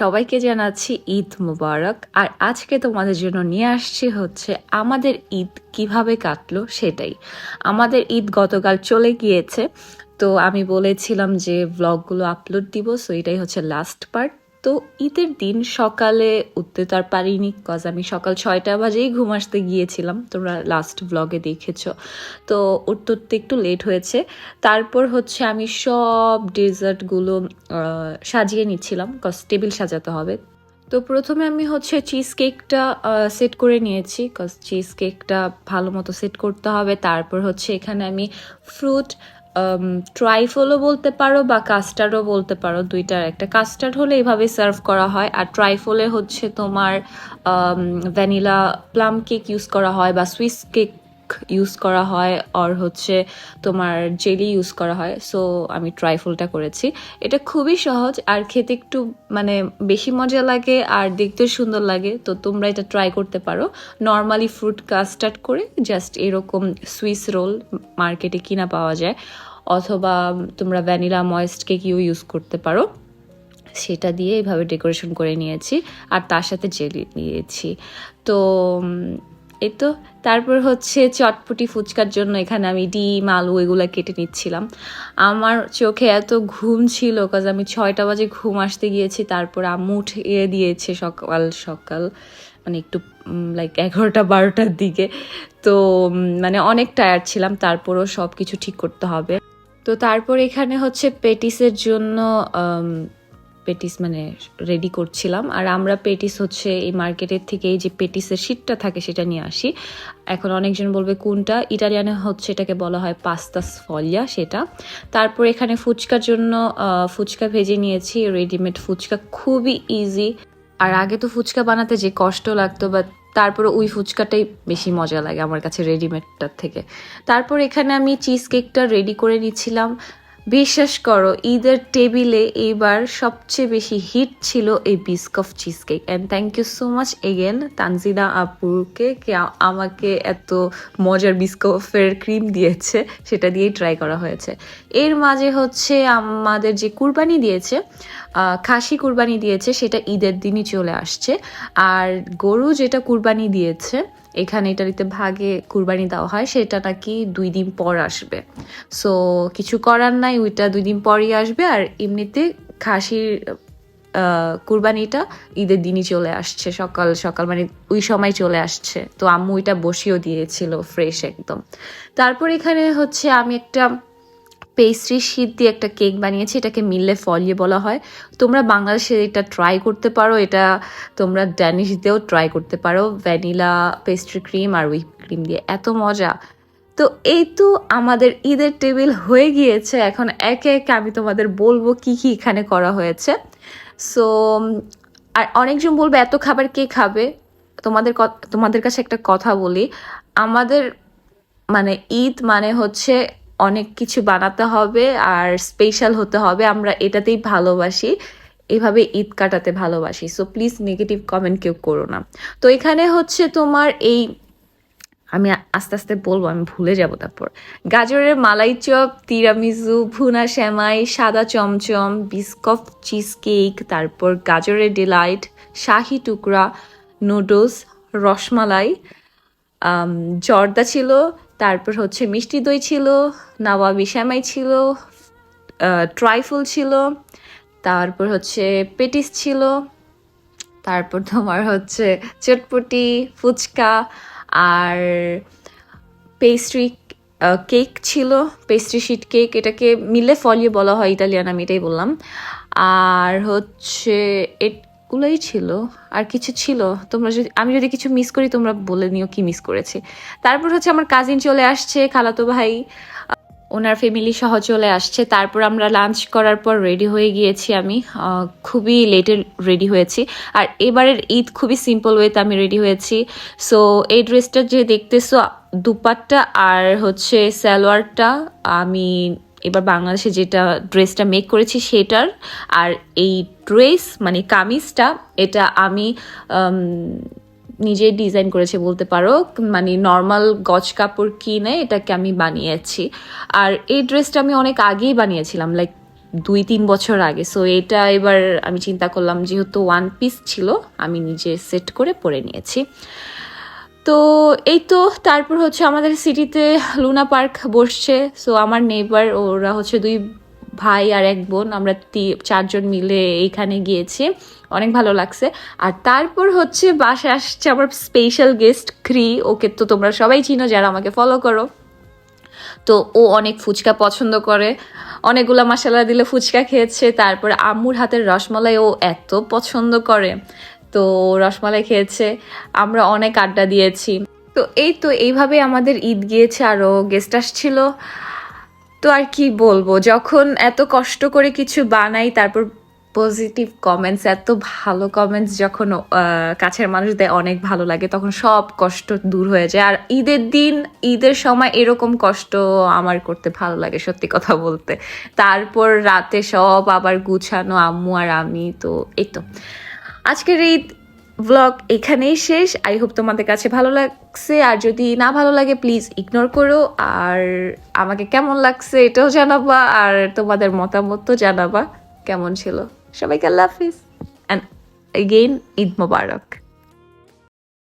সবাইকে জানাচ্ছি ঈদ মুবারক। আর আজকে তোমাদের জন্য নিয়ে আসছি হচ্ছে আমাদের ঈদ কীভাবে কাটলো সেটাই। আমাদের ঈদ গতকাল চলে গিয়েছে। তো আমি বলেছিলাম যে ব্লগগুলো আপলোড দিব সো এটাই হচ্ছে লাস্ট পার্ট তো ঈদের দিন সকালে উঠতে তো আর পারিনি কজ আমি সকাল ছয়টা বাজেই ঘুম আসতে গিয়েছিলাম। তোমরা লাস্ট ব্লগে দেখেছ। তো উঠতে উঠতে একটু লেট হয়েছে। তারপর হচ্ছে আমি সব ডেজার্টগুলো সাজিয়ে নিচ্ছিলাম কজ টেবিল সাজাতে হবে। তো প্রথমে আমি হচ্ছে চিজ কেকটা সেট করে নিয়েছি কজ চিজ কেকটা ভালো মতো সেট করতে হবে। তারপর হচ্ছে এখানে আমি ফ্রুট ট্রাইফলও বলতে পারো বা কাস্টার্ডও বলতে পারো, দুইটার একটা। কাস্টার্ড হলে এইভাবে সার্ভ করা হয়, আর ট্রাইফলে হচ্ছে তোমার ভ্যানিলা প্লাম কেক ইউজ করা হয় বা সুইস কেক ইউজ করা হয় আর হচ্ছে তোমার জেলি ইউজ করা হয়। সো আমি ট্রাইফলটা করেছি। এটা খুবই সহজ, আর খেতে একটু মানে বেশি মজা লাগে, আর দেখতে সুন্দর লাগে। তো তোমরা এটা ট্রাই করতে পারো। নর্মালি ফ্রুট কাস্টার্ড করে জাস্ট এরকম সুইস রোল মার্কেটে কিনা পাওয়া যায়। অথবা তোমরা vanilla moist cake you use করতে পারো। সেটা দিয়ে এইভাবে ডেকোরেশন করে নিয়েছি, আর তার সাথে জেলি নিয়েছি তো এই তো তারপর হচ্ছে চটপটি ফুচকার জন্য এখানে আমি ডিম, আলু এগুলো কেটে নিচ্ছিলাম। আমার চোখে এত ঘুম ছিল কাজ আমি ছয়টা বাজে ঘুম আসতে গিয়েছি, তারপর আম্মু উঠিয়ে দিয়েছে সকাল সকাল মানে একটু লাইক এগারোটা বারোটার দিকে। তো মানে অনেক টায়ার্ড ছিলাম, তারপরও সব কিছু ঠিক করতে হবে। তো তারপর এখানে হচ্ছে পেটিসের জন্য পেটিস মানে রেডি করছিলাম। আর আমরা পেটিস হচ্ছে এই মার্কেটের থেকে এই যে পেটিসের শীটটা থাকে সেটা নিয়ে আসি। এখন অনেকজন বলবে, কোনটা? ইটালিয়ানে হচ্ছে এটাকে বলা হয় পাস্তাস ফলিয়া সেটা। তারপর এখানে ফুচকার জন্য ফুচকা ভেজে নিয়েছি রেডিমেড ফুচকা। খুবই ইজি আর আগে তো ফুচকা বানাতে যে কষ্ট লাগতো বা তারপরে ওই ফুচকাটাই বেশি মজা লাগে আমার কাছে রেডিমেডটার থেকে। তারপর এখানে আমি চিজ কেকটা রেডি করে নিচ্ছিলাম। বিশ্বাস করো, ঈদের টেবিলে এইবার সবচেয়ে বেশি হিট ছিল এই Biscoff cheese cake and thank you so much again Tanjida আপুকে, কে আমাকে এত মজার বিস্কফের ক্রিম দিয়েছে, সেটা দিয়েই ট্রাই করা হয়েছে। এর মাঝে হচ্ছে আমাদের যে কুরবানি দিয়েছে খাসি কুরবানি দিয়েছে, সেটা ঈদের দিনই চলে আসছে। আর গরু যেটা কুরবানি দিয়েছে এখানে ইটালিতে ভাগে কুরবানি দেওয়া হয়, সেটা নাকি দুই দিন পর আসবে। সো কিছু করার নাই, ওইটা দুই দিন পরই আসবে, আর এমনিতে খাসির কুরবানিটা ঈদের দিনই চলে আসছে, সকাল সকাল মানে ওই সময় চলে আসছে। তো আম্মু ওইটা বসিয়েও দিয়েছিল ফ্রেশ একদম। তারপর এখানে হচ্ছে আমি একটা পেস্ট্রি শীত দিয়ে একটা কেক বানিয়েছি, এটাকে মিললে ফলিয়ে বলা হয়। তোমরা বাংলাদেশে এটা ট্রাই করতে পারো, এটা তোমরা ড্যানিশ দিয়েও ট্রাই করতে পারো। ভ্যানিলা পেস্ট্রি ক্রিম আর হুইপ ক্রিম দিয়ে, এত মজা। তো এই তো আমাদের ঈদের টেবিল হয়ে গিয়েছে, এখন একে একে আমি তোমাদের বলব কি কি এখানে করা হয়েছে। সো আর অনেকজন বলবে, এত খাবার কে খাবে? তোমাদের তোমাদের কাছে একটা কথা বলি। আমাদের মানে ঈদ মানে হচ্ছে অনেক কিছু বানাতে হবে আর স্পেশাল হতে হবে, আমরা এটাতেই ভালোবাসি। এভাবে ঈদ কাটাতে ভালোবাসি। সো প্লিজ নেগেটিভ কমেন্ট কেউ করো না। তো এখানে হচ্ছে তোমার এই, আমি আস্তে আস্তে বলব, আমি ভুলে যাব তারপর। গাজরের মালাই চপ তিরামিজু ভুনা শ্যামাই সাদা চমচম বিস্কফ চিজ কেক তারপর গাজরের ডিলাইট শাহি টুকরা নুডলস রসমালাই জর্দা ছিল তারপর হচ্ছে মিষ্টি দই ছিল নাওয়াবি শ্যামাই ছিল ট্রাইফুল ছিল, তারপর হচ্ছে পেটিস ছিল, তারপর তোমার হচ্ছে চটপটি, ফুচকা আর পেস্ট্রি কেক ছিল পেস্ট্রি শিট কেক এটাকে মিলে ফলিয়ে বলা হয়, ইতালিয়ান আমি এটাই বললাম। আর হচ্ছে এগুলোই ছিল, আর কিছু ছিল। তোমরা যদি আমি যদি কিছু মিস করি, তোমরা বলে নিও কি মিস করেছি। তারপর হচ্ছে আমার কাজিন চলে আসছে, খালাতো ভাই। ওনার ফ্যামিলি সহ চলে আসছে। তারপর আমরা লাঞ্চ করার পর রেডি হয়ে গিয়েছি আমি। খুবই লেটে রেডি হয়েছি। আর এবারের ঈদ খুবই সিম্পল ওয়েতে আমি রেডি হয়েছি। সো এই ড্রেসটা যে দেখতেছো, দুপাট্টা আর হচ্ছে সালোয়ারটা, আমি এবার বাংলাদেশে যেটা ড্রেসটা মেক করেছি সেটার, আর এই ড্রেস মানে কামিজটা, এটা আমি নিজে ডিজাইন করেছে বলতে পারো মানে নর্মাল গজ কাপড় কিনে এটাকে আমি বানিয়েছি। আর এই ড্রেসটা আমি অনেক আগেই বানিয়েছিলাম লাইক দুই তিন বছর আগে। সো এটা এবার আমি চিন্তা করলাম, যেহেতু ওয়ান পিস ছিল, আমি নিজে সেট করে পরে নিয়েছি। তো এই তো তারপর হচ্ছে আমাদের সিটিতে লুনা পার্ক বসছে। সো আমার নেইবার ওরা হচ্ছে দুই ভাই আর এক বোন, আমরা চারজন মিলে এইখানে গিয়েছি। অনেক ভালো লাগছে। আর তারপর হচ্ছে বাসায় আসছে আমার স্পেশাল গেস্ট ক্রি ওকে তো তোমরা সবাই চিনো, যারা আমাকে ফলো করো। তো ও অনেক ফুচকা পছন্দ করে। অনেকগুলো মশলা দিলে ফুচকা খেয়েছে। তারপর আম্মুর হাতের রসমালাই ও এত পছন্দ করে। তো রসমালাই খেয়েছে, আমরা অনেক আড্ডা দিয়েছি। তো এই তো এইভাবে আমাদের ঈদ গিয়েছে, আরও গেস্ট আসছিল। তো আর কি বলব, যখন এত কষ্ট করে কিছু বানাই, তারপর পজিটিভ কমেন্টস এত ভালো কমেন্টস যখন কাছের মানুষ দেয় অনেক ভালো লাগে, তখন সব কষ্ট দূর হয়ে যায়। আর ঈদের দিন, ঈদের সময় এরকম কষ্ট আমার করতে ভালো লাগে, সত্যি কথা বলতে। তারপর রাতে সব আবার গুছানো, আম্মু আর আমি, তো এই তো। আজকের এই ব্লগ এখানেই শেষ। আই হোপ তোমাদের কাছে ভালো লাগছে। আর যদি না ভালো লাগে প্লিজ ইগনোর করো। আর আমাকে কেমন লাগছে এটাও জানাবা। আর তোমাদের মতামতও জানাবা। কেমন ছিল? সবাইকে আল্লাহ হাফিজ। And again Eid Mobarak.